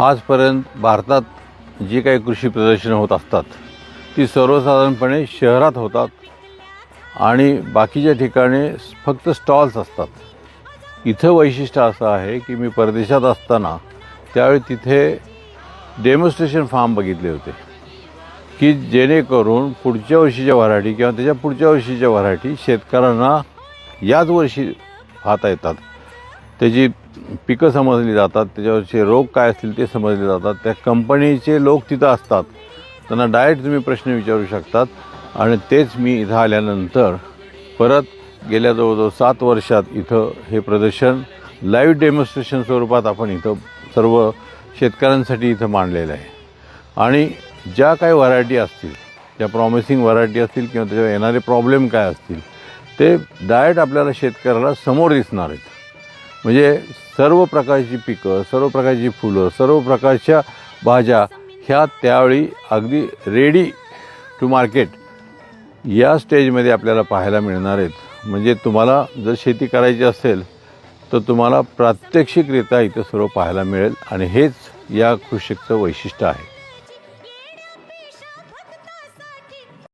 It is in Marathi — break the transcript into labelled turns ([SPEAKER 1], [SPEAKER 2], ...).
[SPEAKER 1] आजपर्यंत भारतात जी काही कृषी प्रदर्शनं होत असतात ती सर्वसाधारणपणे शहरात होतात आणि बाकीच्या ठिकाणी फक्त स्टॉल्स असतात. इथं वैशिष्ट्य असं आहे की मी परदेशात असताना त्यावेळी तिथे डेमॉन्स्ट्रेशन फार्म बघितले होते की जेणेकरून पुढच्या वर्षीच्या व्हरायटी किंवा त्याच्या पुढच्या वर्षीच्या व्हरायटी शेतकऱ्यांना याच वर्षी पाहता येतात. त्याची पिकं समजली जातात त्याच्यावरचे रोग काय असतील ते समजले जातात. त्या कंपनीचे लोक तिथं असतात. त्यांना डायरेक्ट तुम्ही प्रश्न विचारू शकतात. आणि तेच मी इथं आल्यानंतर परत गेल्या जवळजवळ सात वर्षात इथं हे प्रदर्शन लाईव्ह डेमॉन्स्ट्रेशन स्वरूपात आपण इथं सर्व शेतकऱ्यांसाठी इथं मांडलेलं आहे. आणि ज्या काही व्हरायटी असतील ज्या प्रॉमिसिंग व्हरायटी असतील किंवा त्याच्यावर येणारे प्रॉब्लेम काय असतील ते डायरेक्ट आपल्याला शेतकऱ्याला समोर दिसणार आहेत. म्हणजे सर्व प्रकारची पिकं सर्व प्रकारची फुलं सर्व प्रकारच्या भाज्या ह्या त्यावेळी अगदी रेडी टू मार्केट या स्टेजमध्ये आपल्याला पाहायला मिळणार आहेत. म्हणजे तुम्हाला जर शेती करायची असेल तर तुम्हाला प्रात्यक्षिकरित्या इथं सर्व पाहायला मिळेल आणि हेच या कृषीचं वैशिष्ट्य आहे.